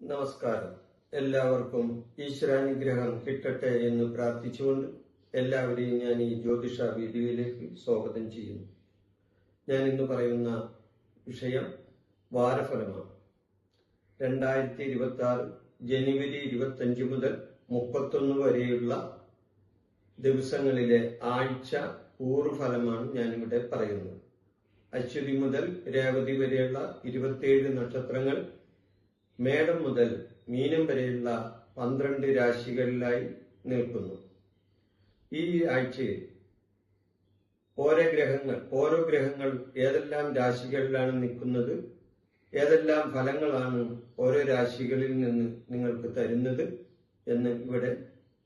നമസ്കാരം. എല്ലാവർക്കും ഈശ്വരാനുഗ്രഹം കിട്ടട്ടെ എന്ന് പ്രാർത്ഥിച്ചുകൊണ്ട് എല്ലാവരെയും ഞാൻ ഈ ജ്യോതിഷ വീഡിയോയിലേക്ക് സ്വാഗതം ചെയ്യുന്നു. ഞാൻ ഇന്ന് പറയുന്ന വിഷയം വാരഫലമാണ്. രണ്ടായിരത്തി ഇരുപത്തി ആറ് ജനുവരി ഇരുപത്തഞ്ച് മുതൽ മുപ്പത്തൊന്ന് വരെയുള്ള ദിവസങ്ങളിലെ ആഴ്ച ഊറുഫലമാണ് ഞാനിവിടെ പറയുന്നത്. അശ്വതി മുതൽ രേവതി വരെയുള്ള ഇരുപത്തിയേഴ് നക്ഷത്രങ്ങൾ മേടം മുതൽ മീനം വരെയുള്ള പന്ത്രണ്ട് രാശികളിലായി നിൽക്കുന്നു. ഈ ആഴ്ചയിൽ ഓരോ ഗ്രഹങ്ങൾ ഓരോ ഗ്രഹങ്ങൾ ഏതെല്ലാം രാശികളിലാണ് നിൽക്കുന്നത് ഏതെല്ലാം ഫലങ്ങളാണ് ഓരോ രാശികളിൽ നിന്ന് നിങ്ങൾക്ക് തരുന്നത് എന്ന് ഇവിടെ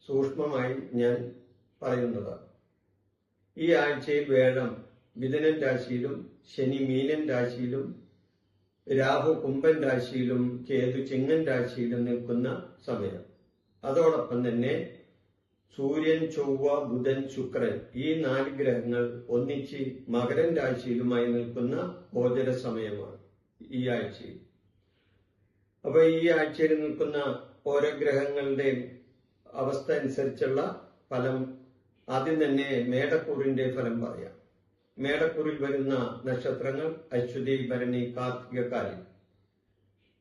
സൂക്ഷ്മമായി ഞാൻ പറയുന്നതാണ്. ഈ ആഴ്ചയിൽ വേണം മിഥുനൻ രാശിയിലും ശനി മീനൻ രാശിയിലും രാഹു കുംഭൻ രാശിയിലും കേതു ചിങ്ങൻ രാശിയിലും നിൽക്കുന്ന സമയം. അതോടൊപ്പം തന്നെ സൂര്യൻ ചൊവ്വ ബുധൻ ശുക്രൻ ഈ നാല് ഗ്രഹങ്ങൾ ഒന്നിച്ച് മകരൻ രാശിയിലുമായി നിൽക്കുന്ന ഗോചര സമയമാണ് ഈ ആഴ്ചയിൽ. അപ്പൊ ഈ ആഴ്ചയിൽ നിൽക്കുന്ന ഓരോ ഗ്രഹങ്ങളുടെയും അവസ്ഥ അനുസരിച്ചുള്ള ഫലം ആദ്യം തന്നെ മേടക്കൂറിന്റെ ഫലം പറയാം. മേടക്കൂറിൽ വരുന്ന നക്ഷത്രങ്ങൾ അശ്വതി ഭരണി കാർത്തികക്കാരി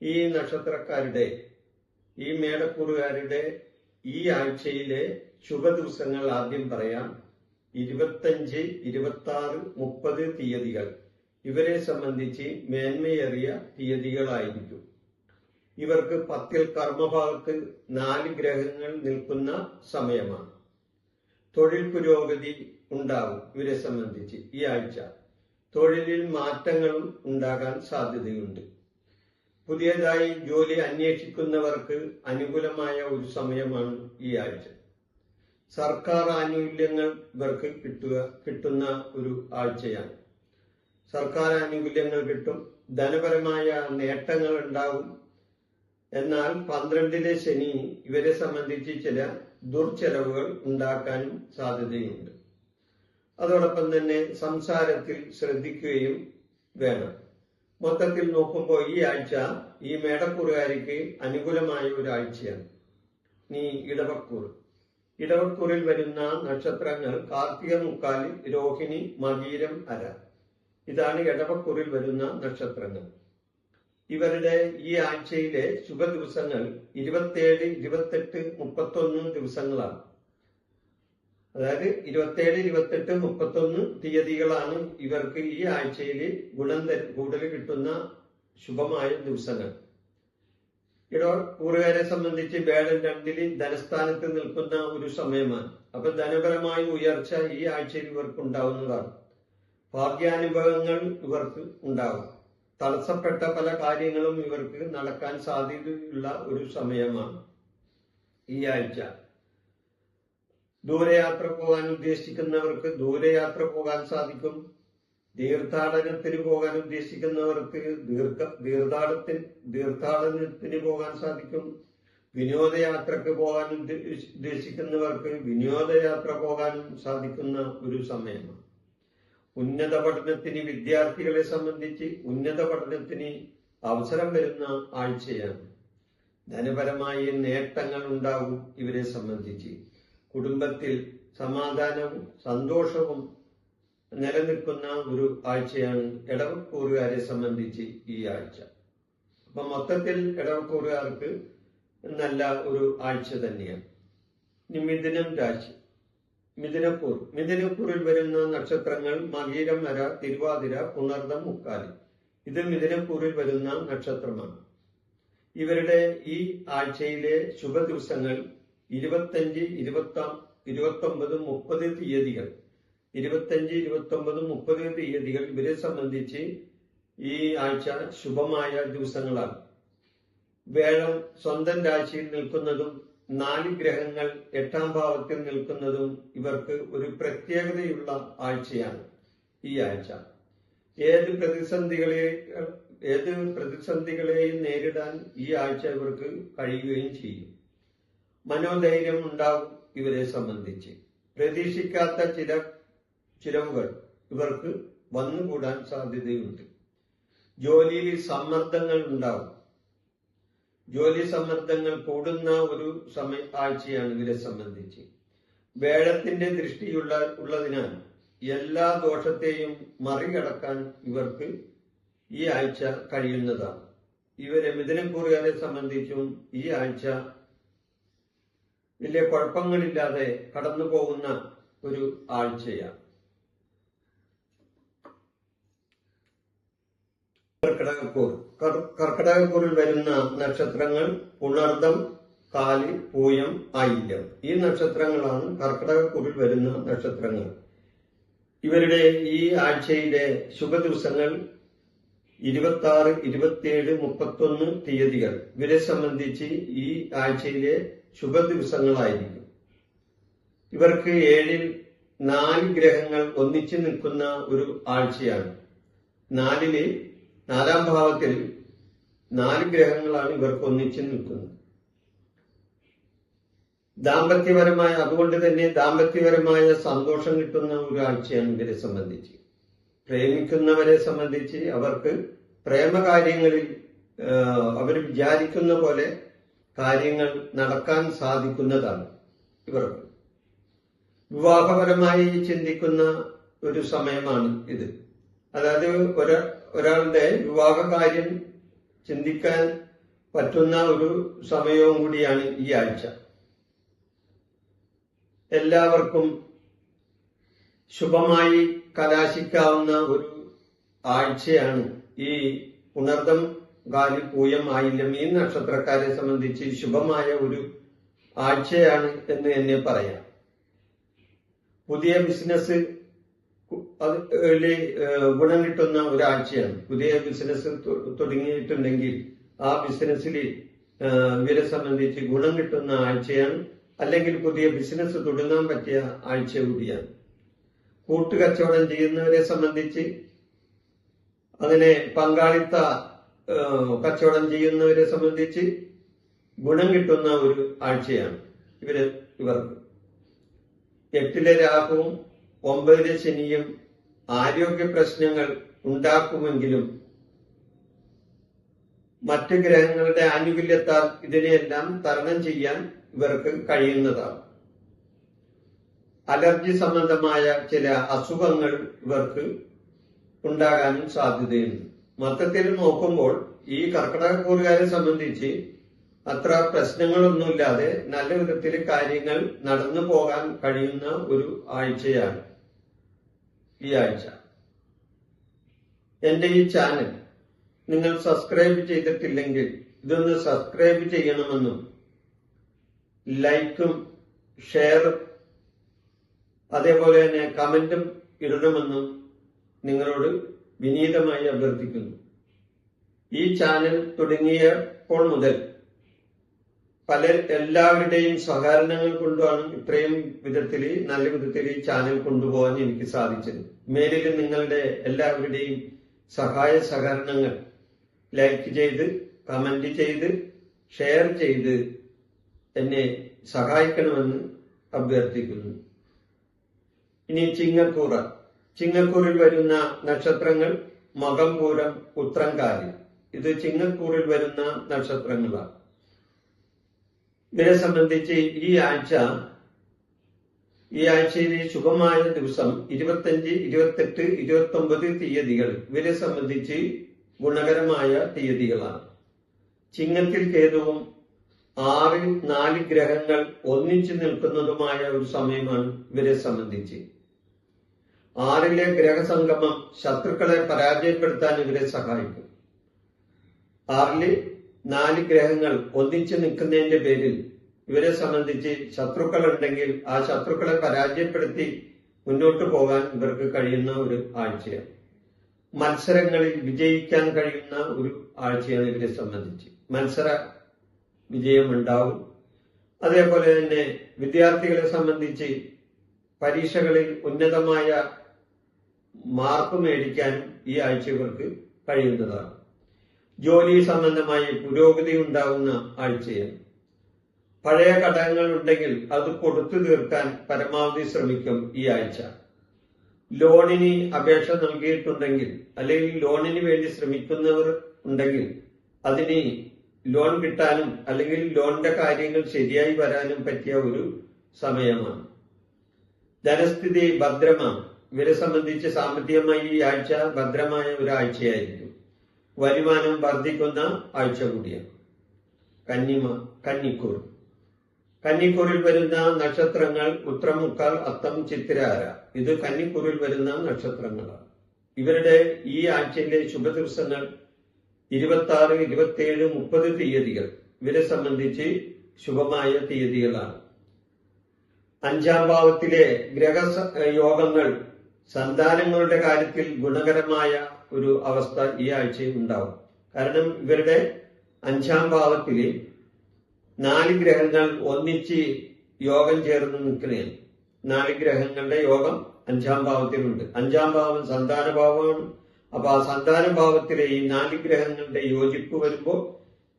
ഈ നക്ഷത്രക്കാരുടെ ഈ മേടക്കൂറുകാരുടെ ഈ ആഴ്ചയിലെ ശുഭദിവസങ്ങൾ ആദ്യം പറയാം. ഇരുപത്തഞ്ച് ഇരുപത്തി ആറ് മുപ്പത് തീയതികൾ. ഇവരെ സംബന്ധിച്ച് മേന്മയേറിയ തീയതികളായിരിക്കും. ഇവർക്ക് പത്തിൽ കർമ്മഭാഗത്ത് നാല് ഗ്രഹങ്ങൾ നിൽക്കുന്ന സമയമാണ്. തൊഴിൽ പുരോഗതി ഉണ്ടാവും ഇവരെ സംബന്ധിച്ച് ഈ ആഴ്ച. തൊഴിലിൽ മാറ്റങ്ങൾ ഉണ്ടാകാൻ സാധ്യതയുണ്ട്. പുതിയതായി ജോലി അന്വേഷിക്കുന്നവർക്ക് അനുകൂലമായ ഒരു സമയമാണ് ഈ ആഴ്ച. സർക്കാർ ആനുകൂല്യങ്ങൾ ഇവർക്ക് കിട്ടുക കിട്ടുന്ന ഒരു ആഴ്ചയാണ്. സർക്കാർ ആനുകൂല്യങ്ങൾ കിട്ടും ധനപരമായ നേട്ടങ്ങൾ ഉണ്ടാവും എന്നാൽ പന്ത്രണ്ടിലെ ശനി ഇവരെ സംബന്ധിച്ച് ചില ദുർച്ചെലവുകൾ ഉണ്ടാക്കാനും സാധ്യതയുണ്ട്. അതോടൊപ്പം തന്നെ സംസാരത്തിൽ ശ്രദ്ധിക്കുകയും വേണം. മൊത്തത്തിൽ നോക്കുമ്പോൾ ഈ ആഴ്ച ഈ മേടക്കൂറുകാരിക്ക് അനുകൂലമായ ഒരു ആഴ്ചയാണ്. നീ ഇടവക്കൂർ. ഇടവക്കൂറിൽ വരുന്ന നക്ഷത്രങ്ങൾ കാർത്തിക മുക്കാലി രോഹിണി മകീരം അര. ഇതാണ് ഇടവക്കൂറിൽ വരുന്ന നക്ഷത്രങ്ങൾ. ഇവരുടെ ഈ ആഴ്ചയിലെ ശുഭ ദിവസങ്ങൾ ഇരുപത്തിയേഴ് ഇരുപത്തെട്ട് മുപ്പത്തൊന്ന് ദിവസങ്ങളാണ്. അതായത് ഇരുപത്തിയേഴ് ഇരുപത്തെട്ട് മുപ്പത്തൊന്ന് തീയതികളാണ് ഇവർക്ക് ഈ ആഴ്ചയിൽ ഗുണം കൂടുതൽ കിട്ടുന്ന ശുഭമായ ദിവസങ്ങൾ. ഇടോ കൂറുകാരെ സംബന്ധിച്ച് വേടൻ രണ്ടിൽ ധനസ്ഥാനത്ത് നിൽക്കുന്ന ഒരു സമയമാണ്. അപ്പൊ ധനപരമായ ഉയർച്ച ഈ ആഴ്ചയിൽ ഇവർക്ക് ഉണ്ടാവുന്നതാണ്. ഭാഗ്യാനുഭവങ്ങൾ ഇവർക്ക് ഉണ്ടാകും തടസ്സപ്പെട്ട പല കാര്യങ്ങളും ഇവർക്ക് നടക്കാൻ സാധ്യതയുള്ള ഒരു സമയമാണ് ഈ ആഴ്ച. ദൂരയാത്ര പോകാൻ ഉദ്ദേശിക്കുന്നവർക്ക് ദൂരയാത്ര പോകാൻ സാധിക്കും. തീർത്ഥാടനത്തിന് പോകാൻ ഉദ്ദേശിക്കുന്നവർക്ക് ദീർഘ തീർത്ഥാടത്തിന് തീർത്ഥാടനത്തിന് പോകാൻ സാധിക്കും. വിനോദയാത്രക്ക് പോകാൻ ഉദ്ദേശിക്കുന്നവർക്ക് വിനോദയാത്ര പോകാൻ സാധിക്കുന്ന ഒരു സമയമാണ്. ഉന്നത പഠനത്തിന് വിദ്യാർത്ഥികളെ സംബന്ധിച്ച് ഉന്നത പഠനത്തിന് അവസരം വരുന്ന ആഴ്ചയാണ്. ധനപരമായ നേട്ടങ്ങൾ ഉണ്ടാകും ഇവരെ സംബന്ധിച്ച്. കുടുംബത്തിൽ സമാധാനവും സന്തോഷവും നിലനിൽക്കുന്ന ഒരു ആഴ്ചയാണ് ഇടവക്കൂറുകാരെ സംബന്ധിച്ച് ഈ ആഴ്ച. അപ്പൊ മൊത്തത്തിൽ ഇടവക്കൂറുകാർക്ക് നല്ല ഒരു ആഴ്ച തന്നെയാണ്. ഇനി മിഥുനം രാശി. മിഥുനക്കൂർ മിഥുനപ്പൂരിൽ വരുന്ന നക്ഷത്രങ്ങൾ മകീരം വര തിരുവാതിര പുണർദം മുക്കാലി. ഇത് മിഥുനപ്പൂരിൽ വരുന്ന നക്ഷത്രമാണ്. ഇവരുടെ ഈ ആഴ്ചയിലെ ശുഭ ദിവസങ്ങൾ ഇരുപത്തഞ്ച് ഇരുപത്തി ഇരുപത്തൊമ്പത് മുപ്പത് തീയതികൾ. ഇരുപത്തഞ്ച് ഇരുപത്തി ഒമ്പത് മുപ്പത് തീയതികൾ ഇവരെ സംബന്ധിച്ച് ഈ ആഴ്ച ശുഭമായ ദിവസങ്ങളാണ്. വേഴം സ്വന്തം രാശിയിൽ നിൽക്കുന്നതും നാല് ഗ്രഹങ്ങൾ എട്ടാം ഭാവത്തിൽ നിൽക്കുന്നതും ഇവർക്ക് ഒരു പ്രത്യേകതയുള്ള ആഴ്ചയാണ് ഈ ആഴ്ച. ഏത് പ്രതിസന്ധികളെ ഏത് പ്രതിസന്ധികളെയും നേരിടാൻ ഈ ആഴ്ച ഇവർക്ക് കഴിയുകയും ചെയ്യും. മനോധൈര്യം ഉണ്ടാവും ഇവരെ സംബന്ധിച്ച്. പ്രതീക്ഷിക്കാത്ത ചില ചിലവുകൾ ഇവർക്ക് വന്നുകൂടാൻ സാധ്യതയുണ്ട്. ജോലിയിൽ സമ്മർദ്ദങ്ങൾ ഉണ്ടാവും. ജോലി സമ്മർദ്ദങ്ങൾ കൂടുന്ന ഒരു സമയ ആഴ്ചയാണ് ഇവരെ സംബന്ധിച്ച്. വേഴത്തിന്റെ ദൃഷ്ടിയുള്ള ഉള്ളതിനാൽ എല്ലാ ദോഷത്തെയും മറികടക്കാൻ ഇവർക്ക് ഈ ആഴ്ച കഴിയുന്നതാണ്. ഇവരെ മിഥുനക്കൂറുകാരെ സംബന്ധിച്ചും ഈ ആഴ്ച വലിയ കുഴപ്പങ്ങളില്ലാതെ കടന്നു പോകുന്ന ഒരു ആഴ്ചയാണ്. കർക്കിടകക്കൂർ. കർ- കർക്കിടകക്കൂറിൽ വരുന്ന നക്ഷത്രങ്ങൾ ഉണർദം കാലി പൂയം ആയില്യം ഈ നക്ഷത്രങ്ങളാണ് കർക്കിടകക്കൂറിൽ വരുന്ന നക്ഷത്രങ്ങൾ. ഇവരുടെ ഈ ആഴ്ചയിലെ ശുഭദിവസങ്ങൾ ഇരുപത്തി ആറ് ഇരുപത്തിയേഴ് മുപ്പത്തൊന്ന് തീയതികൾ. ഇവരെ സംബന്ധിച്ച് ഈ ആഴ്ചയിലെ ശുഭദിവസങ്ങളായിരിക്കും. ഇവർക്ക് ഏഴിൽ നാല് ഗ്രഹങ്ങൾ ഒന്നിച്ചു നിൽക്കുന്ന ഒരു ആഴ്ചയാണ്. നാലിൽ നാലാം ഭാവത്തിൽ നാല് ഗ്രഹങ്ങളാണ് ഇവർക്ക് ഒന്നിച്ചു നിൽക്കുന്നത്. ദാമ്പത്യപരമായ അതുകൊണ്ട് തന്നെ ദാമ്പത്യപരമായ സന്തോഷം കിട്ടുന്ന ഒരു ആഴ്ചയാണ് ഇവരെ സംബന്ധിച്ച്. പ്രേമിക്കുന്നവരെ സംബന്ധിച്ച് അവർക്ക് പ്രേമകാര്യങ്ങളിൽ അവർ വിചാരിക്കുന്ന പോലെ കാര്യങ്ങൾ നടക്കാൻ സാധിക്കുന്നതാണ് ഇവർക്ക്. വിവാഹപരമായി ചിന്തിക്കുന്ന ഒരു സമയമാണ് ഇത്. അതായത് ഒരാ ഒരാളുടെ വിവാഹ കാര്യം ചിന്തിക്കാൻ പറ്റുന്ന ഒരു സമയവും കൂടിയാണ് ഈ ആഴ്ച. എല്ലാവർക്കും ശുഭമായി കലാശിക്കാവുന്ന ഒരു ആഴ്ചയാണ് ഈ ഉണർദം കാലി പൂയം ആയില്യം ഈ നക്ഷത്രക്കാരെ സംബന്ധിച്ച് ശുഭമായ ഒരു ആഴ്ചയാണ് എന്ന് തന്നെ പറയാം. പുതിയ ബിസിനസ് അത് ഏളി, ഏഹ്, ഗുണം കിട്ടുന്ന ഒരാഴ്ചയാണ്. പുതിയ ബിസിനസ് തുടങ്ങിയിട്ടുണ്ടെങ്കിൽ ആ ബിസിനസ്സിൽ ഇവരെ സംബന്ധിച്ച് ഗുണം കിട്ടുന്ന ആഴ്ചയാണ്. അല്ലെങ്കിൽ പുതിയ ബിസിനസ് തുടങ്ങാൻ പറ്റിയ ആഴ്ച കൂടിയാണ്. കൂട്ടുകച്ചവടം ചെയ്യുന്നവരെ സംബന്ധിച്ച് അതിനെ പങ്കാളിത്ത കച്ചവടം ചെയ്യുന്നവരെ സംബന്ധിച്ച് ഗുണം കിട്ടുന്ന ഒരു ആഴ്ചയാണ് ഇവർ ഇവർക്ക്. എട്ടിലെ രാഹുവും ഒമ്പതിലെ ശനിയും ആരോഗ്യ പ്രശ്നങ്ങൾ ഉണ്ടാക്കുമെങ്കിലും മറ്റ് ഗ്രഹങ്ങളുടെ ആനുകൂല്യത്താൽ ഇതിനെയെല്ലാം തരണം ചെയ്യാൻ ഇവർക്ക് കഴിയുന്നതാണ്. അലർജി സംബന്ധമായ ചില അസുഖങ്ങൾ ഇവർക്ക് ഉണ്ടാകാനും സാധ്യതയുണ്ട്. മൊത്തത്തിൽ നോക്കുമ്പോൾ ഈ കർക്കിടകക്കൂറുകാരെ സംബന്ധിച്ച് അത്ര പ്രശ്നങ്ങളൊന്നുമില്ലാതെ നല്ല വിധത്തിൽ കാര്യങ്ങൾ നടന്നു പോകാൻ കഴിയുന്ന ഒരു ആഴ്ചയാണ്. ഈ ആഴ്ച. എന്റെ ഈ ചാനൽ നിങ്ങൾ സബ്സ്ക്രൈബ് ചെയ്തിട്ടില്ലെങ്കിൽ ഇതൊന്ന് സബ്സ്ക്രൈബ് ചെയ്യണമെന്നും ലൈക്കും ഷെയറും അതേപോലെ തന്നെ കമന്റും ഇടണമെന്നും നിങ്ങളോട് വിനീതമായി അഭ്യർത്ഥിക്കുന്നു. ഈ ചാനൽ തുടങ്ങിയപ്പോൾ മുതൽ പല എല്ലാവരുടെയും സഹകരണങ്ങൾ കൊണ്ടാണ് ഇത്രയും വിധത്തിൽ നല്ല വിധത്തിൽ ഈ ചാനൽ കൊണ്ടുപോകാൻ എനിക്ക് സാധിച്ചത്. മേലിൽ നിങ്ങളുടെ എല്ലാവരുടെയും സഹായ സഹകരണങ്ങൾ ലൈക്ക് ചെയ്ത് കമന്റ് ചെയ്ത് ഷെയർ ചെയ്ത് എന്നെ സഹായിക്കണമെന്ന് അഭ്യർത്ഥിക്കുന്നു. ഇനി ചിങ്ങക്കൂറ. ചിങ്ങക്കൂറിൽ വരുന്ന നക്ഷത്രങ്ങൾ മകം പൂരം ഉത്രങ്കാലി ഇത് ചിങ്ങക്കൂറിൽ വരുന്ന നക്ഷത്രങ്ങളാണ്. ഇവരെ സംബന്ധിച്ച് ഈ ആഴ്ച ഈ ആഴ്ചയിലെ ശുഭമായ ദിവസം ഇരുപത്തഞ്ച് ഇരുപത്തെട്ട് ഇരുപത്തി ഒമ്പത് തീയതികൾ ഇവരെ സംബന്ധിച്ച് ഗുണകരമായ തീയതികളാണ്. ചിങ്ങത്തിൽ കേതുവും ആറിൽ നാല് ഗ്രഹങ്ങൾ ഒന്നിച്ചു നിൽക്കുന്നതുമായ ഒരു സമയമാണ് ഇവരെ സംബന്ധിച്ച്. ആറിലെ ഗ്രഹസംഗമം ശത്രുക്കളെ പരാജയപ്പെടുത്താൻ ഇവരെ സഹായിക്കും. ആറിൽ നാല് ഗ്രഹങ്ങൾ ഒന്നിച്ചു നിൽക്കുന്നതിന്റെ പേരിൽ ഇവരെ സംബന്ധിച്ച് ശത്രുക്കൾ ഉണ്ടെങ്കിൽ ആ ശത്രുക്കളെ പരാജയപ്പെടുത്തി മുന്നോട്ട് പോകാൻ ഇവർക്ക് കഴിയുന്ന ഒരു ആഴ്ചയാണ്. മത്സരങ്ങളിൽ വിജയിക്കാൻ കഴിയുന്ന ഒരു ആഴ്ചയാണ് ഇവരെ സംബന്ധിച്ച്. മത്സര വിജയമുണ്ടാവും. അതേപോലെ തന്നെ വിദ്യാർത്ഥികളെ സംബന്ധിച്ച് പരീക്ഷകളിൽ ഉന്നതമായ മാർക്ക് മേടിക്കാനും ഈ ആഴ്ച ഇവർക്ക് കഴിയുന്നതാണ്. ജോലി സംബന്ധമായി പുരോഗതി ഉണ്ടാകുന്ന ആഴ്ചയാണ് പഴയ ഘടകങ്ങൾ ഉണ്ടെങ്കിൽ അത് കൊടുത്തു തീർക്കാൻ പരമാവധി ശ്രമിക്കും ഈ ആഴ്ച. ലോണിന് അപേക്ഷ നൽകിയിട്ടുണ്ടെങ്കിൽ അല്ലെങ്കിൽ ലോണിന് വേണ്ടി ശ്രമിക്കുന്നവർ ഉണ്ടെങ്കിൽ അതിന് ലോൺ കിട്ടാനും അല്ലെങ്കിൽ ലോണിന്റെ കാര്യങ്ങൾ ശരിയായി വരാനും പറ്റിയ ഒരു സമയമാണ്. ധനസ്ഥിതി ഭദ്രമാണ്. ഇവരെ സംബന്ധിച്ച് സാമ്പത്തികമായി ഈ ആഴ്ച ഭദ്രമായ ഒരു വരുമാനം വർദ്ധിക്കുന്ന ആഴ്ച കൂടിയാണ്. കന്നിമ കന്നിക്കൂർ കന്നിക്കൂറിൽ വരുന്ന നക്ഷത്രങ്ങൾ ഉത്രമുക്കാൽ അത്തം ചിത്തിരാര. ഇത് കന്നിക്കൂറിൽ വരുന്ന നക്ഷത്രങ്ങളാണ്. ഇവരുടെ ഈ ആഴ്ചയിലെ ശുഭദിവസങ്ങൾ ഇരുപത്തി ആറ് ഇരുപത്തി ഏഴ് മുപ്പത് തീയതികൾ. ഇവരെ സംബന്ധിച്ച് ശുഭമായ തീയതികളാണ്. അഞ്ചാം ഭാവത്തിലെ ഗ്രഹ യോഗങ്ങൾ സന്താനങ്ങളുടെ കാര്യത്തിൽ ഗുണകരമായ ഒരു അവസ്ഥ ഈ ആഴ്ചയിൽ ഉണ്ടാവും. കാരണം ഇവരുടെ അഞ്ചാം ഭാവത്തിൽ നാല് ഗ്രഹങ്ങൾ ഒന്നിച്ച് യോഗം ചേർന്ന് നിൽക്കുകയാണ് നാല് ഗ്രഹങ്ങളുടെ യോഗം അഞ്ചാം ഭാവത്തിലുണ്ട് അഞ്ചാം ഭാവം സന്താന ഭാവമാണ് അപ്പൊ ആ സന്താന ഭാവത്തിലെ ഈ നാല് ഗ്രഹങ്ങളുടെ യോജിപ്പ് വരുമ്പോൾ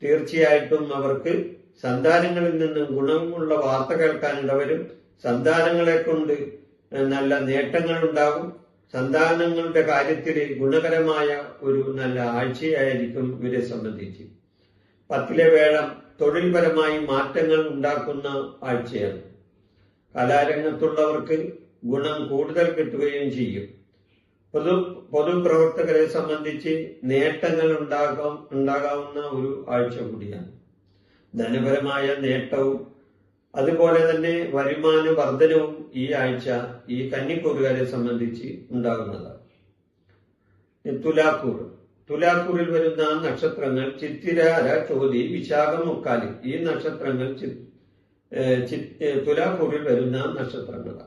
തീർച്ചയായിട്ടും അവർക്ക് സന്താനങ്ങളിൽ നിന്നും ഗുണമുള്ള വാർത്ത കേൾക്കാനിടവരും സന്താനങ്ങളെ കൊണ്ട് നല്ല നേട്ടങ്ങൾ ഉണ്ടാകും സന്താനങ്ങളുടെ കാര്യത്തിൽ ഗുണകരമായ ഒരു നല്ല ആഴ്ചയായിരിക്കും ഇവരെ സംബന്ധിച്ച്. പത്തിലെ വേളം തൊഴിൽപരമായി മാറ്റങ്ങൾ ഉണ്ടാക്കുന്ന ആഴ്ചയാണ്. കലാരംഗത്തുള്ളവർക്ക് ഗുണം കൂടുതൽ കിട്ടുകയും ചെയ്യും. പൊതു പൊതുപ്രവർത്തകരെ സംബന്ധിച്ച് നേട്ടങ്ങൾ ഉണ്ടാകാം ഉണ്ടാകാവുന്ന ഒരു ആഴ്ച കൂടിയാണ്. ധനപരമായ നേട്ടവും അതുപോലെ തന്നെ വരുമാന വർധനവും ഈ ആഴ്ച ഈ കന്നിക്കൂറുകാരെ സംബന്ധിച്ച് ഉണ്ടാകുന്നതാണ്. തുലാക്കൂർ. തുലാക്കൂറിൽ വരുന്ന നക്ഷത്രങ്ങൾ ചിത്തിരാര ചോതി വിശാഖം മുക്കാലി. ഈ നക്ഷത്രങ്ങൾ തുലാക്കൂറിൽ വരുന്ന നക്ഷത്രങ്ങളാണ്.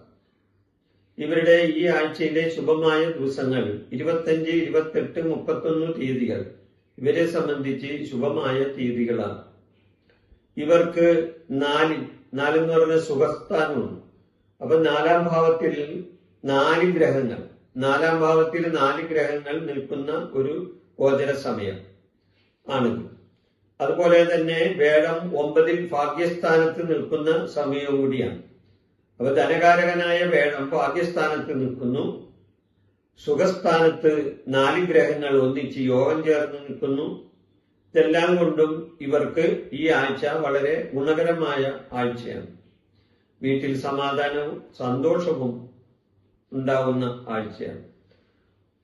ഇവരുടെ ഈ ആഴ്ചയിലെ ശുഭമായ ദിവസങ്ങൾ ഇരുപത്തഞ്ച് ഇരുപത്തെട്ട് മുപ്പത്തൊന്ന് തീയതികൾ. ഇവരെ സംബന്ധിച്ച് ശുഭമായ തീയതികളാണ്. ഇവർക്ക് നാല് നാലെന്ന് പറഞ്ഞ സുഖസ്ഥാനമാണ് അപ്പൊ നാലാം ഭാവത്തിൽ നാല് ഗ്രഹങ്ങൾ നാലാം ഭാവത്തിൽ നാല് ഗ്രഹങ്ങൾ നിൽക്കുന്ന ഒരു ഗോചര സമയം ആണിത് അതുപോലെ തന്നെ വേടം ഒമ്പതിൽ ഭാഗ്യസ്ഥാനത്ത് നിൽക്കുന്ന സമയവും കൂടിയാണ്. അപ്പൊ ധനകാരകനായ വേടം ഭാഗ്യസ്ഥാനത്ത് നിൽക്കുന്നു. സുഖസ്ഥാനത്ത് നാല് ഗ്രഹങ്ങൾ ഒന്നിച്ച് യോഗം ചേർന്ന് നിൽക്കുന്നു. ഇതെല്ലാം കൊണ്ടും ഇവർക്ക് ഈ ആഴ്ച വളരെ ഗുണകരമായ ആഴ്ചയാണ്. വീട്ടിൽ സമാധാനവും സന്തോഷവും ഉണ്ടാവുന്ന ആഴ്ചയാണ്.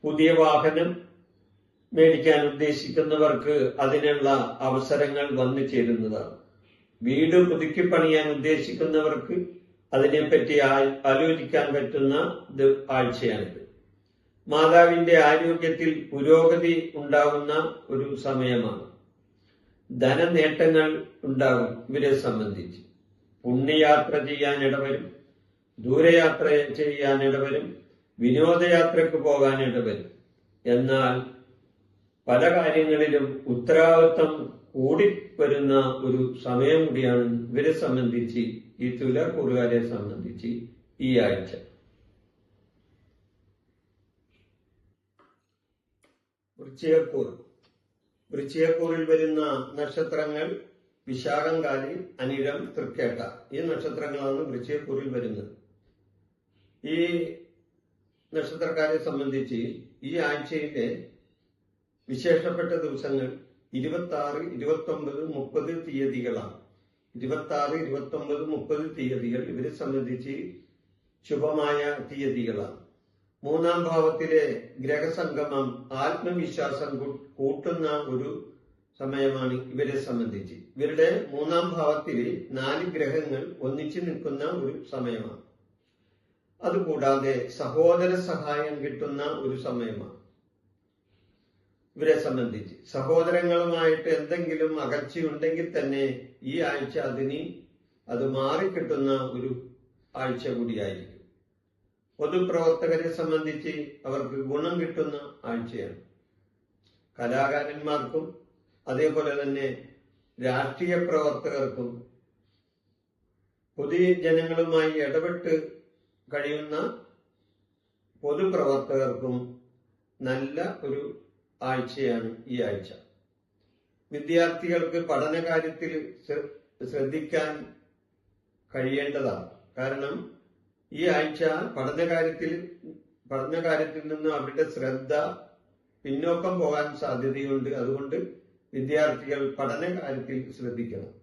പുതിയ വാഹനം മേടിക്കാൻ ഉദ്ദേശിക്കുന്നവർക്ക് അതിനുള്ള അവസരങ്ങൾ വന്നു ചേരുന്നതാണ്. വീട് പുതുക്കി പണിയാൻ ഉദ്ദേശിക്കുന്നവർക്ക് അതിനെപ്പറ്റി ആലോചിക്കാൻ പറ്റുന്ന ആഴ്ചയാണിത്. മാതാവിന്റെ ആരോഗ്യത്തിൽ പുരോഗതി ഉണ്ടാകുന്ന ഒരു സമയമാണ്. ധനനേട്ടങ്ങൾ ഉണ്ടാകും ഇവരെ സംബന്ധിച്ച്. പുണ്യയാത്ര ചെയ്യാൻ ഇടവരും. ദൂരയാത്ര ചെയ്യാൻ ഇടവരും. വിനോദയാത്രയ്ക്ക് പോകാൻ ഇടവരും. എന്നാൽ പല കാര്യങ്ങളിലും ഉത്തരവാദിത്വം കൂടി വരുന്ന ഒരു സമയം കൂടിയാണ് ഇവരെ സംബന്ധിച്ച് ഈ തുലക്കൂറുകാരെ സംബന്ധിച്ച് ഈ ആഴ്ച. വൃശ്ചികക്കൂർ വൃശ്ചികക്കൂറിൽ വരുന്ന നക്ഷത്രങ്ങൾ വിശാഖംകാലി അനിഴം തൃക്കേട്ട ഈ നക്ഷത്രങ്ങളാണ് വൃശ്ചികക്കൂറിൽ വരുന്നത്. ഈ നക്ഷത്രക്കാരെ സംബന്ധിച്ച് ഈ ആഴ്ചയിലെ വിശേഷപ്പെട്ട ദിവസങ്ങൾ ഇരുപത്തി ആറ് ഇരുപത്തി ഒമ്പത് മുപ്പത് തീയതികളാണ്. ഇരുപത്തി ആറ് ഇരുപത്തി ഒമ്പത് മുപ്പത് തീയതികൾ ഇവരെ സംബന്ധിച്ച് ശുഭമായ തീയതികളാണ്. മൂന്നാം ഭാവത്തിലെ ഗ്രഹസംഗമം ആത്മവിശ്വാസം കൂട്ടുന്ന ഒരു സമയമാണ് ഇവരെ സംബന്ധിച്ച്. ഇവരുടെ മൂന്നാം ഭാവത്തിൽ നാല് ഗ്രഹങ്ങൾ ഒന്നിച്ചു നിൽക്കുന്ന ഒരു സമയമാണ്. അതുകൂടാതെ സഹോദര സഹായം കിട്ടുന്ന ഒരു സമയമാണ്. ഇവരെ സംബന്ധിച്ച് സഹോദരങ്ങളുമായിട്ട് എന്തെങ്കിലും അകർച്ചയുണ്ടെങ്കിൽ തന്നെ ഈ ആഴ്ച അതിന് അത് മാറിക്കിട്ടുന്ന ഒരു ആഴ്ച കൂടിയായിരിക്കും. പൊതുപ്രവർത്തകരെ സംബന്ധിച്ച് അവർക്ക് ഗുണം കിട്ടുന്ന ആഴ്ചയാണ്. കലാകാരന്മാർക്കും അതേപോലെ തന്നെ രാഷ്ട്രീയ പ്രവർത്തകർക്കും പൊതുജനങ്ങളുമായി ഇടപെട്ട് കഴിയുന്ന പൊതുപ്രവർത്തകർക്കും നല്ല ഒരു ആഴ്ചയാണ് ഈ ആഴ്ച. വിദ്യാർത്ഥികൾക്ക് പഠനകാര്യത്തിൽ ശ്രദ്ധിക്കാൻ കഴിയേണ്ടതാണ്. കാരണം ഈ ആഴ്ച പഠനകാര്യത്തിൽ പഠനകാര്യത്തിൽ നിന്ന് അവരുടെ ശ്രദ്ധ പിന്നോക്കം പോകാൻ സാധ്യതയുണ്ട്. അതുകൊണ്ട് വിദ്യാർത്ഥികൾ പഠന കാര്യത്തിൽ ശ്രദ്ധിക്കണം.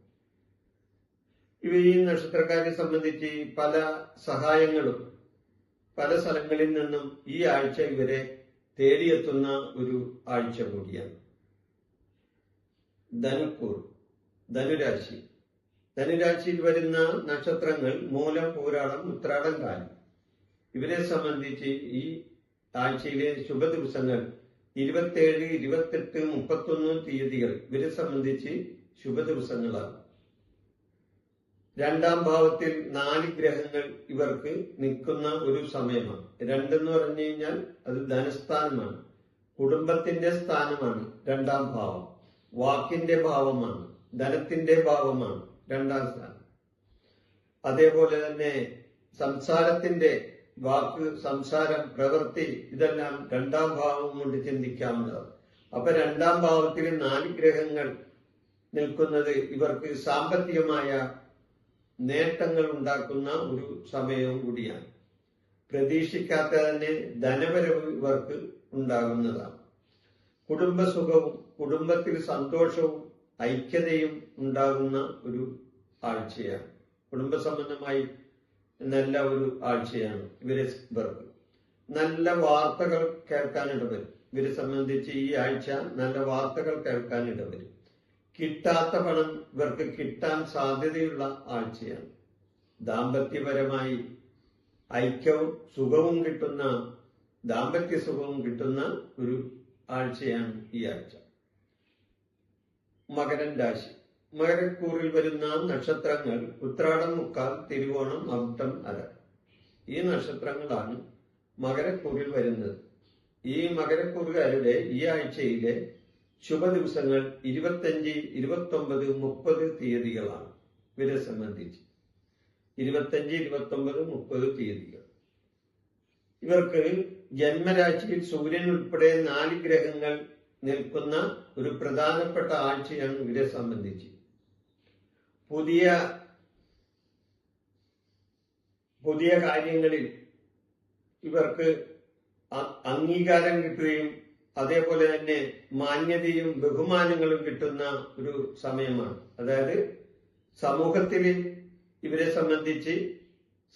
ഇവ ഈ നക്ഷത്രക്കാരെ സംബന്ധിച്ച് പല സഹായങ്ങളും പല സ്ഥലങ്ങളിൽ നിന്നും ഈ ആഴ്ച ഇവരെ തേടിയെത്തുന്ന ഒരു ആഴ്ച കൂടിയാണ്. ധനുക്കൂർ ധനുരാശി. ധനുരാശിയിൽ വരുന്ന നക്ഷത്രങ്ങൾ മൂലം പൂരാടം ഉത്രാടം കാലം. ഇവരെ സംബന്ധിച്ച് ഈ ആഴ്ചയിലെ ശുഭ ദിവസങ്ങൾ ഇരുപത്തേഴ് ഇരുപത്തെട്ട് മുപ്പത്തൊന്ന് തീയതികൾ ഇവരെ സംബന്ധിച്ച് ശുഭ ദിവസങ്ങളാണ് രണ്ടാം ഭാവത്തിൽ നാല് ഗ്രഹങ്ങൾ ഇവർക്ക് നിൽക്കുന്ന ഒരു സമയമാണ്. രണ്ടെന്ന് പറഞ്ഞു കഴിഞ്ഞാൽ അത് ധനസ്ഥാനമാണ്. കുടുംബത്തിന്റെ സ്ഥാനമാണ് രണ്ടാം ഭാവം. വാക്കിന്റെ ഭാവമാണ്. ധനത്തിന്റെ ഭാവമാണ് രണ്ടാം സ്ഥാനം. അതേപോലെ തന്നെ സംസാരത്തിന്റെ വാക്ക് സംസാരം പ്രവൃത്തി ഇതെല്ലാം രണ്ടാം ഭാവം കൊണ്ട് ചിന്തിക്കാവുന്നതാണ്. അപ്പൊ രണ്ടാം ഭാവത്തിൽ നാല് ഗ്രഹങ്ങൾ നിൽക്കുന്നത് ഇവർക്ക് സാമ്പത്തികമായ നേട്ടങ്ങൾ ഉണ്ടാക്കുന്ന ഒരു സമയവും കൂടിയാണ്. പ്രതീക്ഷിക്കാത്ത തന്നെ ധനപരവ് ഇവർക്ക് ഉണ്ടാകുന്നതാണ്. കുടുംബസുഖവും കുടുംബത്തിൽ സന്തോഷവും ഐക്യതയും ഉണ്ടാകുന്ന ഒരു ആഴ്ചയാണ്. കുടുംബ സംബന്ധമായി നല്ല ഒരു ആഴ്ചയാണ് ഇവരെ ഇവർക്ക് നല്ല വാർത്തകൾ കേൾക്കാനിടവരും ഇവരെ സംബന്ധിച്ച് ഈ ആഴ്ച നല്ല വാർത്തകൾ കേൾക്കാനിടവരും കിട്ടാത്ത പണം ഇവർക്ക് കിട്ടാൻ സാധ്യതയുള്ള ആഴ്ചയാണ്. ദാമ്പത്യപരമായി ഐക്യവും സുഖവും കിട്ടുന്ന ദാമ്പത്യ സുഖവും കിട്ടുന്ന ഒരു ആഴ്ചയാണ് ഈ ആഴ്ച. മകരൻ രാശി. മകരക്കൂറിൽ വരുന്ന നക്ഷത്രങ്ങൾ ഉത്രാടം മുക്കാൽ തിരുവോണം അവിട്ടം അര. ഈ നക്ഷത്രങ്ങളാണ് മകരക്കൂറിൽ വരുന്നത്. ഈ മകരക്കൂറുകാരുടെ ഈ ആഴ്ചയിലെ ശുഭ ദിവസങ്ങൾ ഇരുപത്തഞ്ച് ഇരുപത്തൊമ്പത് മുപ്പത് തീയതികളാണ്. ഇവരെ സംബന്ധിച്ച് ഇരുപത്തഞ്ച് ഇരുപത്തൊമ്പത് മുപ്പത് തീയതികൾ. ഇവർക്ക് ജന്മരാശിയിൽ സൂര്യൻ ഉൾപ്പെടെ നാല് ഗ്രഹങ്ങൾ നിൽക്കുന്ന ഒരു പ്രധാനപ്പെട്ട ആഴ്ചയാണ് ഇവരെ സംബന്ധിച്ച്. പുതിയ പുതിയ കാര്യങ്ങളിൽ ഇവർക്ക് അംഗീകാരം കിട്ടുകയും അതേപോലെ തന്നെ മാന്യതയും ബഹുമാനങ്ങളും കിട്ടുന്ന ഒരു സമയമാണ്. അതായത് സമൂഹത്തിൽ ഇവരെ സംബന്ധിച്ച്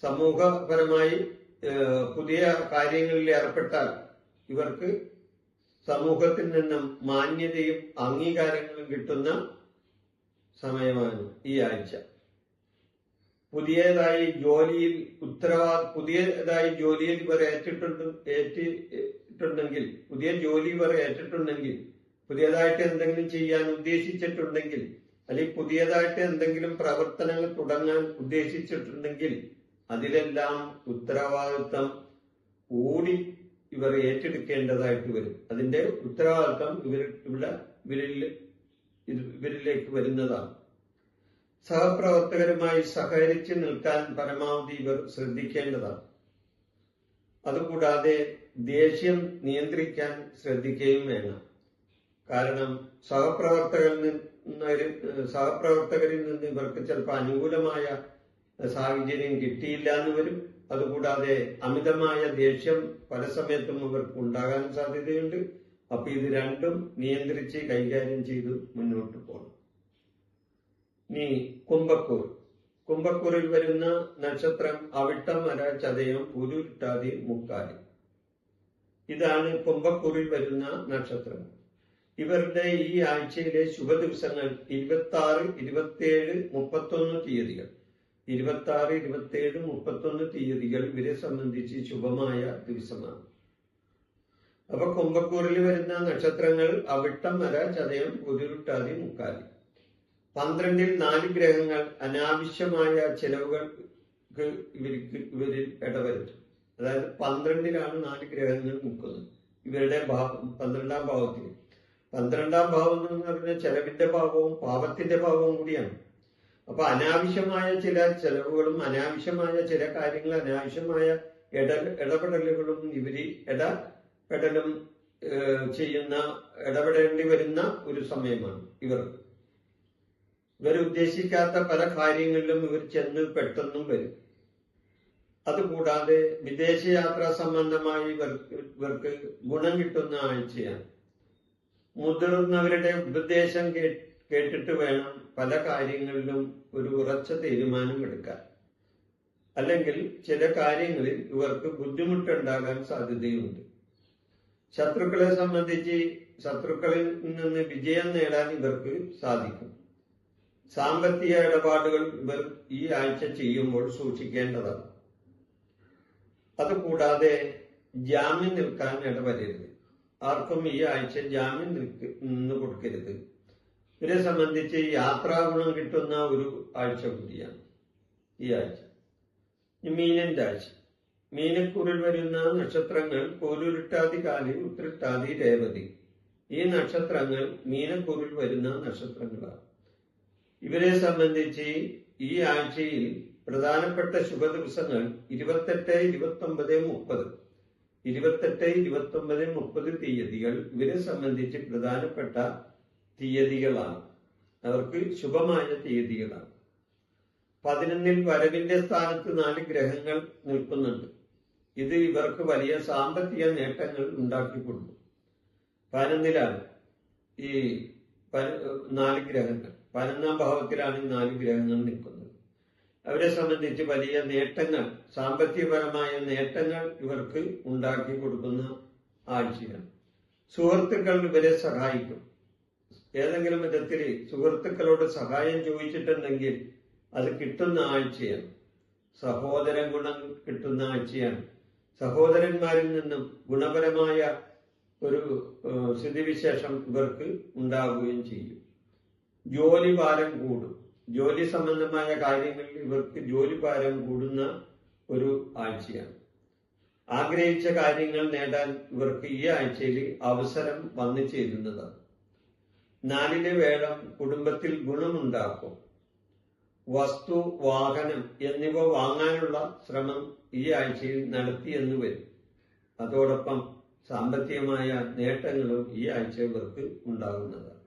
സമൂഹപരമായി പുതിയ കാര്യങ്ങളിൽ ഏർപ്പെട്ടാൽ ഇവർക്ക് സമൂഹത്തിൽ നിന്നും മാന്യതയും അംഗീകാരങ്ങളും കിട്ടുന്ന സമയമാണ് ഈ ആഴ്ച. പുതിയതായി ജോലിയിൽ ഉത്തരവാ പുതിയതായി ജോലിയിൽ ഇവർ ഏറ്റിട്ടുണ്ട് ഏറ്റിട്ടുണ്ടെങ്കിൽ പുതിയ ജോലി ഇവർ ഏറ്റിട്ടുണ്ടെങ്കിൽ പുതിയതായിട്ട് എന്തെങ്കിലും ചെയ്യാൻ ഉദ്ദേശിച്ചിട്ടുണ്ടെങ്കിൽ അല്ലെങ്കിൽ പുതിയതായിട്ട് എന്തെങ്കിലും പ്രവർത്തനങ്ങൾ തുടങ്ങാൻ ഉദ്ദേശിച്ചിട്ടുണ്ടെങ്കിൽ അതിലെല്ലാം ഉത്തരവാദിത്വം കൂടി ഇവർ ഏറ്റെടുക്കേണ്ടതായിട്ട് വരും. അതിന്റെ ഉത്തരവാദിത്വം ഇവർ ഇവിടെ ഇവരിൽ ഇവരിലേക്ക് വരുന്നതാണ്. സഹപ്രവർത്തകരുമായി സഹകരിച്ച് നിൽക്കാൻ പരമാവധി ഇവർ ശ്രദ്ധിക്കേണ്ടതാണ്. അതുകൂടാതെ ദേഷ്യം നിയന്ത്രിക്കാൻ ശ്രദ്ധിക്കുകയും വേണം. കാരണം സഹപ്രവർത്തകരിൽ നിന്ന് സഹപ്രവർത്തകരിൽ നിന്ന് ഇവർക്ക് ചിലപ്പോൾ അനുകൂലമായ സാഹചര്യം കിട്ടിയില്ല എന്ന് വരും. അതുകൂടാതെ അമിതമായ ദേഷ്യം പല സമയത്തും ഇവർക്ക് ഉണ്ടാകാൻ സാധ്യതയുണ്ട്. അപ്പൊ ഇത് രണ്ടും നിയന്ത്രിച്ച് കൈകാര്യം ചെയ്ത് മുന്നോട്ട് പോകണം ഇനി കുംഭക്കൂർ. കുംഭക്കൂറിൽ വരുന്ന നക്ഷത്രം അവിട്ടമര ചതയം പുരുട്ടാതി മുക്കാലി. ഇതാണ് കുംഭക്കൂറിൽ വരുന്ന നക്ഷത്രം. ഇവരുടെ ഈ ആഴ്ചയിലെ ശുഭ ദിവസങ്ങൾ ഇരുപത്തി ആറ് ഇരുപത്തിയേഴ് മുപ്പത്തൊന്ന് തീയതികൾ. ഇരുപത്തി ആറ് ഇരുപത്തിയേഴ് മുപ്പത്തൊന്ന് തീയതികൾ ഇവരെ സംബന്ധിച്ച് ശുഭമായ ദിവസമാണ്. അപ്പൊ കുംഭക്കൂറിൽ വരുന്ന നക്ഷത്രങ്ങൾ അവിട്ടം നര ചതയം ഉരുട്ടാതി മുക്കാലി പന്ത്രണ്ടിൽ നാല് ഗ്രഹങ്ങൾ അനാവശ്യമായ ചെലവുകൾക്ക് ഇവർക്ക് ഇവരിൽ ഇടവരുത്തും. അതായത് പന്ത്രണ്ടിലാണ് നാല് ഗ്രഹങ്ങൾ നിൽക്കുന്നത് ഇവരുടെ ഭാവം പന്ത്രണ്ടാം ഭാവത്തിൽ. പന്ത്രണ്ടാം ഭാവം എന്ന് പറഞ്ഞാൽ ചെലവിന്റെ ഭാവവും പാപത്തിന്റെ ഭാവവും കൂടിയാണ്. അപ്പൊ അനാവശ്യമായ ചില ചെലവുകളും അനാവശ്യമായ ചില കാര്യങ്ങളും അനാവശ്യമായ ഇട ഇടപെടലുകളും ഇവർ ഇടപെടലും ഏഹ്, ചെയ്യുന്ന ഇടപെടേണ്ടി വരുന്ന ഒരു സമയമാണ് ഇവർ. ഉദ്ദേശിക്കാത്ത പല കാര്യങ്ങളിലും ഇവർ ചെന്ന് പെട്ടെന്നും വരും. അതുകൂടാതെ വിദേശയാത്രാ സംബന്ധമായി ഇവർക്ക് ഗുണം കിട്ടുന്ന ആഴ്ചയാണ്. മുതിർന്നവരുടെ ഉപദേശം കേട്ടിട്ട് വേണം പല കാര്യങ്ങളിലും ഒരു ഉറച്ച തീരുമാനം എടുക്കാൻ. അല്ലെങ്കിൽ ചില കാര്യങ്ങളിൽ ഇവർക്ക് ബുദ്ധിമുട്ടുണ്ടാകാൻ സാധ്യതയുണ്ട്. ശത്രുക്കളെ സംബന്ധിച്ച് ശത്രുക്കളിൽ നിന്ന് വിജയം നേടാൻ ഇവർക്ക് സാധിക്കും. സാമ്പത്തിക ഇടപാടുകൾ ഇവർ ഈ ആഴ്ച ചെയ്യുമ്പോൾ സൂക്ഷിക്കേണ്ടതാണ്. അതുകൂടാതെ ജാമ്യം നിൽക്കാൻ ഇടവരരുത്. ആർക്കും ഈ ആഴ്ച ജാമ്യം നിന്ന് കൊടുക്കരുത്. ഇവരെ സംബന്ധിച്ച് യാത്രാഗുണം കിട്ടുന്ന ഒരു ആഴ്ച കൂടിയാണ് ഈ ആഴ്ച. മീനന്റെ ആഴ്ച. മീനക്കൂറിൽ വരുന്ന നക്ഷത്രങ്ങൾ കോലുരുട്ടാതി കാലി ഉത്രട്ടാതി രേവതി. ഈ നക്ഷത്രങ്ങൾ മീനക്കൂറിൽ വരുന്ന നക്ഷത്രങ്ങളാണ്. ഇവരെ സംബന്ധിച്ച് ഈ ആഴ്ചയിൽ പ്രധാനപ്പെട്ട ശുഭ ദിവസങ്ങൾ ഇരുപത്തെട്ട് ഇരുപത്തി ഒമ്പത് മുപ്പത്. ഇരുപത്തെട്ട് ഇരുപത്തി ഒമ്പത് മുപ്പത് തീയതികൾ ഇവരെ സംബന്ധിച്ച് പ്രധാനപ്പെട്ട തീയതികളാണ്. അവർക്ക് ശുഭമായ തീയതികളാണ്. പതിനൊന്നിൽ വരവിന്റെ സ്ഥാനത്ത് നാല് ഗ്രഹങ്ങൾ നിൽക്കുന്നുണ്ട്. ഇത് ഇവർക്ക് വലിയ സാമ്പത്തിക നേട്ടങ്ങൾ ഉണ്ടാക്കി കൊടുക്കും പതിനൊന്നിലാണ് ഈ നാല് ഗ്രഹങ്ങൾ. പതിനൊന്നാം ഭാവത്തിലാണ് ഈ നാല് ഗ്രഹങ്ങൾ നിൽക്കുന്നത്. അവരെ സംബന്ധിച്ച് വലിയ നേട്ടങ്ങൾ സാമ്പത്തികപരമായ നേട്ടങ്ങൾ ഇവർക്ക് ഉണ്ടാക്കി കൊടുക്കുന്ന ആഴ്ചയാണ്. സുഹൃത്തുക്കൾ ഇവരെ സഹായിക്കും. ഏതെങ്കിലും വിധത്തിൽ സുഹൃത്തുക്കളോട് സഹായം ചോദിച്ചിട്ടുണ്ടെങ്കിൽ അത് കിട്ടുന്ന ആഴ്ചയാണ്. സഹോദരൻ ഗുണം കിട്ടുന്ന ആഴ്ചയാണ്. സഹോദരന്മാരിൽ നിന്നും ഗുണപരമായ ഒരു സ്ഥിതിവിശേഷം ഇവർക്ക് ഉണ്ടാവുകയും ചെയ്യും. ജോലി ഭാരം കൂടും. ജോലി സംബന്ധമായ കാര്യങ്ങളിൽ ഇവർക്ക് ജോലി ഭാരം കൂടുന്ന ഒരു ആഴ്ചയാണ്. ആഗ്രഹിച്ച കാര്യങ്ങൾ നേടാൻ ഇവർക്ക് ഈ ആഴ്ചയിൽ അവസരം വന്നു ചേരുന്നതാണ്. നാലിലെ വേളം കുടുംബത്തിൽ ഗുണമുണ്ടാക്കും. വസ്തു വാഹനം എന്നിവ വാങ്ങാനുള്ള ശ്രമം ഈ ആഴ്ചയിൽ നടത്തിയെന്ന് വരും. അതോടൊപ്പം സാമ്പത്തികമായ നേട്ടങ്ങളും ഈ ആഴ്ച ഇവർക്ക് ഉണ്ടാകുന്നതാണ്.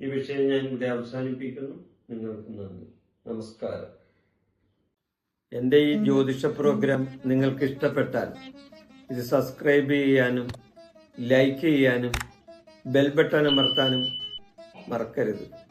ഈ വിഷയം ഞാൻ ഇവിടെ അവസാനിപ്പിക്കുന്നു. നിങ്ങൾക്ക് നന്ദി. നമസ്കാരം. എന്റെ ഈ ജ്യോതിഷ പ്രോഗ്രാം നിങ്ങൾക്ക് ഇഷ്ടപ്പെട്ടാൽ ഇത് സബ്സ്ക്രൈബ് ചെയ്യാനും ലൈക്ക് ചെയ്യാനും ബെൽ ബട്ടൺ അമർത്താനും മറക്കരുത്.